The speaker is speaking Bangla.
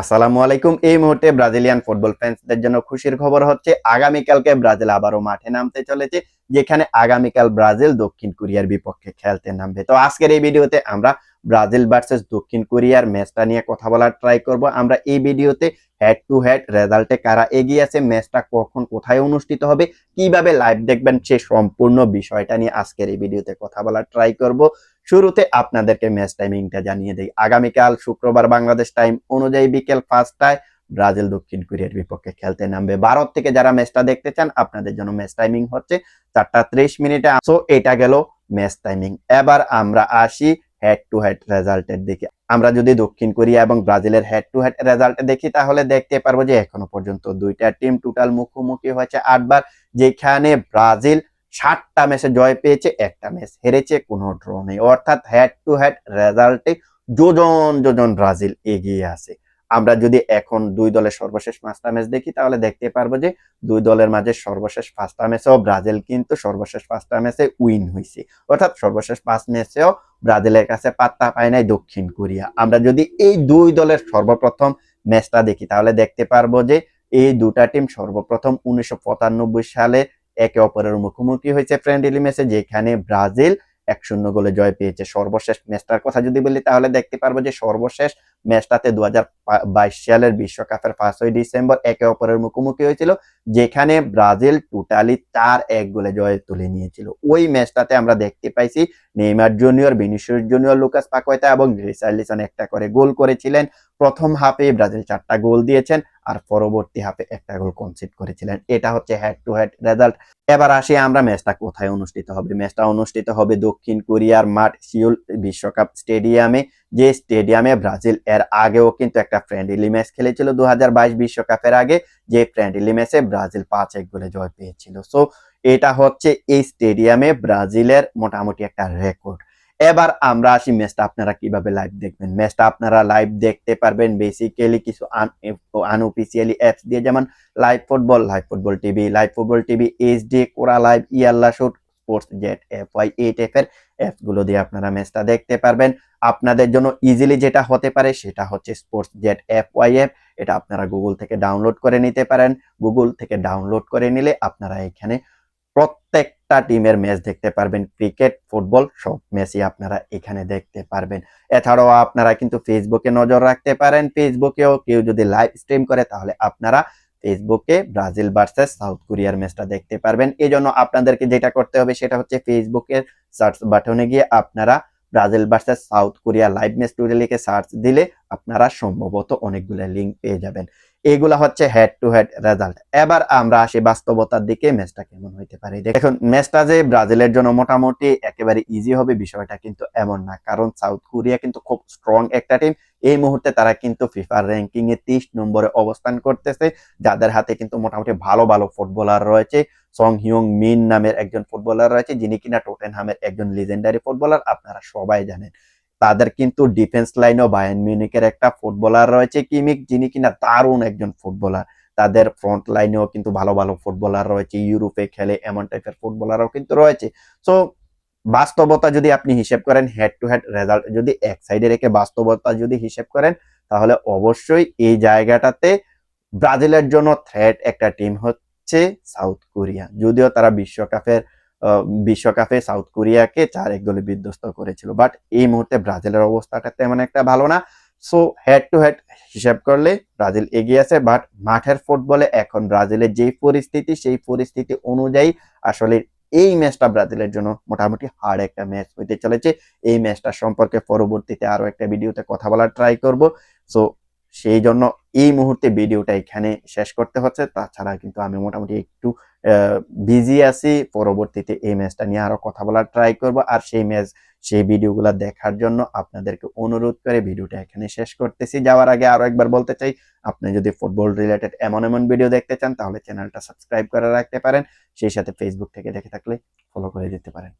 আসসালামু আলাইকুম। এই মুহূর্তে ব্রাজিলিয়ান ফুটবল ফ্যান্সদের জন্য খুশির খবর হচ্ছে, আগামীকালকে ব্রাজিল আবারও মাঠে নামতে চলেছে, যেখানে আগামীকাল ব্রাজিল দক্ষিণ কোরিয়ার বিপক্ষে খেলতে নামবে। তো আজকের এই ভিডিওতে আমরা ব্রাজিল ভার্সেস দক্ষিণ কোরিয়ার ম্যাচটা নিয়ে কথা বলার ট্রাই করব। আমরা এই ভিডিওতে হেড টু হেড রেজাল্টে কারা এগিয়ে আছে, ম্যাচটা কখন, কোথায় অনুষ্ঠিত হবে, কীভাবে লাইভ দেখবেন, সে সম্পূর্ণ বিষয়টা নিয়ে আজকের এই ভিডিওতে কথা বলার ট্রাই করব। শুরুতে আপনাদেরকে ম্যাচ টাইমিংটা জানিয়ে দেই। আগামীকাল শুক্রবার বাংলাদেশ টাইম অনুযায়ী বিকেল পাঁচটায় ব্রাজিল দক্ষিণ কোরিয়ার বিপক্ষে খেলতে নামবে। ভারত থেকে যারা ম্যাচটা দেখতে চান, আপনাদের জন্য ম্যাচ টাইমিং হচ্ছে চারটা ত্রিশ মিনিটে। সো এটা গেল ম্যাচ টাইমিং এবার আমরা আসি হেড টু হেড রেজাল্টের দিকে। আমরা যদি দক্ষিণ কোরিয়া এবং ব্রাজিলের হেড টু হেড রেজাল্ট দেখি, তাহলে দেখতে পারব যে এখনও পর্যন্ত দুইটা টিম টোটাল মুখোমুখি হয়েছে আটবার, যেখানে ব্রাজিল ষাটটা ম্যাচে জয় পেয়েছে, একটা ম্যাচ হেরেছে, কোনো ড্র নেই। অর্থাৎ হেড টু হেড রেজাল্টে যোজন যোজন ব্রাজিল এগিয়ে আছে। আমরা যদি এখন দুই দলের সর্বশেষ পাঁচটা ম্যাচ দেখি, তাহলে দেখতে পারব যে দুই দলের মাঝে সর্বশেষ পাঁচটা ম্যাচেও ব্রাজিল কিন্তু সর্বশেষ পাঁচটা ম্যাচে উইন হয়েছে। অর্থাৎ সর্বশেষ পাঁচ ম্যাচেও ব্রাজিলের কাছে পাত্তা পায় নাই দক্ষিণ কোরিয়া। আমরা যদি এই দুই দলের সর্বপ্রথম ম্যাচটা দেখি, তাহলে দেখতে পারব যে এই দুটা টিম সর্বপ্রথম উনিশশো পঁচানব্বই সালে একে অপরের মুখোমুখি হয়েছে ফ্রেন্ডলি ম্যাচে যেখানে ব্রাজিল এক শূন্য গোলে জয় পেয়েছে। সর্বশেষ ম্যাচটার কথা যদি বলি, তাহলে দেখতে পারব যে সর্বশেষ ম্যাচটাতে দু হাজার বাইশ সালের বিশ্বকাপের পাঁচই ডিসেম্বর একে অপরের মুখোমুখি হয়েছিল, যেখানে ব্রাজিল টোটালি চার এক গোলে জয় তুলে নিয়েছিল। ওই ম্যাচটাতে আমরা দেখতে পাইছি Neymar junior Vinicius junior, Lucas Paqueta এবং রিসার্লিসন একটা করে গোল করেছিলেন। প্রথম হাফে ব্রাজিল চারটা গোল দিয়েছেন। আর পরবর্তী হাফে একটা গোল কনসিড করেছিলেন। এটা হচ্ছে হেড টু হেড রেজাল্ট এবার আসি আমরা ম্যাচটা কোথায় অনুষ্ঠিত হবে? ম্যাচটা অনুষ্ঠিত হবে দক্ষিণ কোরিয়ার মাঠ সিউল বিশ্বকাপ স্টেডিয়ামে। যে স্টেডিয়ামে ব্রাজিল এর আগেও কিন্তু একটা ফ্রেন্ডলি ম্যাচ খেলেছিল দু বিশ্বকাপের আগে। যে ফ্রেন্ডলি ম্যাচে ব্রাজিল পাঁচ এক গোলে জয় পেয়েছিল। সো এটা হচ্ছে এই স্টেডিয়ামে ব্রাজিলের মোটামুটি একটা রেকর্ড এবার আমরা আসি ম্যাচটা আপনারা কীভাবে লাইভ দেখবেন। ম্যাচটা আপনারা লাইভ দেখতে পারবেন বেসিক্যালি কিছু আনঅফিসিয়ালি অ্যাপস দিয়ে। যেমন live football live football TV live football TV HD Koora live Yalla Shoot sports jet F Y eight F এর অ্যাপসগুলো দিয়ে আপনারা ম্যাচটা দেখতে পারবেন। আপনাদের জন্য ইজিলি যেটা হতে পারে সেটা হচ্ছে sports jet F Y F এটা আপনারা গুগল থেকে ডাউনলোড করে নিতে পারেন। গুগল থেকে ডাউনলোড করে নিলে আপনারা এখানে প্রত্যেকটা টিমের ম্যাচ দেখতে পারবেন। ক্রিকেট ফুটবল সব ম্যাচই আপনারা এখানে দেখতে পারবেন। এছাড়াও আপনারা কিন্তু ফেসবুকে নজর রাখতে পারেন। ফেসবুকেও কেউ যদি লাইভ স্ট্রিম করে তাহলে আপনারা ফেসবুকে ব্রাজিল ভার্সেস সাউথ কোরিয়ার ম্যাচটা দেখতে পারবেন। এই জন্য আপনাদেরকে যেটা করতে হবে সেটা হচ্ছে ফেসবুকের সার্চ বাটনে গিয়ে আপনারা Brazil versus South Korea live match today লিখে সার্চ দিলে আপনারা সম্ভবত অনেকগুলো লিঙ্ক পেয়ে যাবেন। এগুলা হচ্ছে হেড টু হেড রেজাল্ট এবার আমরা আসি বাস্তবতার দিকে ম্যাচটা কেমন হইতে পারে? দেখুন ম্যাচটা যে ব্রাজিলের জন্য মোটামুটি একেবারে ইজি হবে বিষয়টা কিন্তু এমন না। কারণ সাউথ কোরিয়া কিন্তু খুব স্ট্রং একটা টিম এই মুহূর্তে তারা কিন্তু ফিফার র্যাঙ্কিং এ তিরিশ নম্বরে অবস্থান করতেছে। যাদের হাতে কিন্তু মোটামুটি ভালো ভালো ফুটবলার রয়েছে। সং হিউং মিন নামের একজন ফুটবলার রয়েছে, যিনি কিনা টোটেনহামের একজন লিজেন্ডারি ফুটবলার আপনারা সবাই জানেন। তাদের কিন্তু ডিফেন্স লাইনেও বায়ান মিউনিকের একটা ফুটবলার রয়েছে কিমিক যিনি কিনা দারুণ একজন ফুটবলার তাদের ফ্রন্ট লাইনেও কিন্তু ভালো ভালো ফুটবলার রয়েছে ইউরোপে খেলে এমন টাইপের ফুটবলারও কিন্তু রয়েছে। সো বাস্তবতা যদি আপনি হিসেব করেন হেড টু হেড রেজাল্ট যদি এক সাইডে রেখে বাস্তবতা যদি হিসেব করেন, তাহলে অবশ্যই এই জায়গাটাতে ব্রাজিলের জন্য থ্রেট একটা টিম হচ্ছে সাউথ কোরিয়া যদিও তারা বিশ্বকাপের বিশ্বকাপে সাউথ কোরিয়াকে চার এক গোলে বিধ্বস্ত করেছিল। বাট এই মুহূর্তে ব্রাজিলের অবস্থাটা তেমন একটা ভালো না। সো হেড টু হেড হিসাব করলে ব্রাজিল এগিয়ে আছে বাট মাঠের ফুটবলে এখন ব্রাজিলের যেই পরিস্থিতি, সেই পরিস্থিতি অনুযায়ী আসলে এই ম্যাচটা ব্রাজিলের জন্য মোটামুটি হার্ড একটা ম্যাচ হইতে চলেছে। এই ম্যাচটা সম্পর্কে পরবর্তীতে আরও একটা ভিডিওতে কথা বলার ট্রাই করব। সো সেই জন্য এই মুহূর্তে ভিডিওটা এখানে শেষ করতে হচ্ছে। তাছাড়া কিন্তু আমি মোটামুটি একটু বিজি আছি। পরবর্তীতে এই ম্যাচটা নিয়ে আরও কথা বলার ট্রাই করব। আর সেই ম্যাচ, সেই ভিডিওগুলো দেখার জন্য আপনাদেরকে অনুরোধ করে ভিডিওটা এখানে শেষ করতেছি। যাওয়ার আগে আরও একবার বলতে চাই, আপনি যদি ফুটবল রিলেটেড এমন এমন ভিডিও দেখতে চান, তাহলে চ্যানেলটা সাবস্ক্রাইব করে রাখতে পারেন। সেই সাথে ফেসবুক থেকে দেখে থাকলে ফলো করে দিতে পারেন।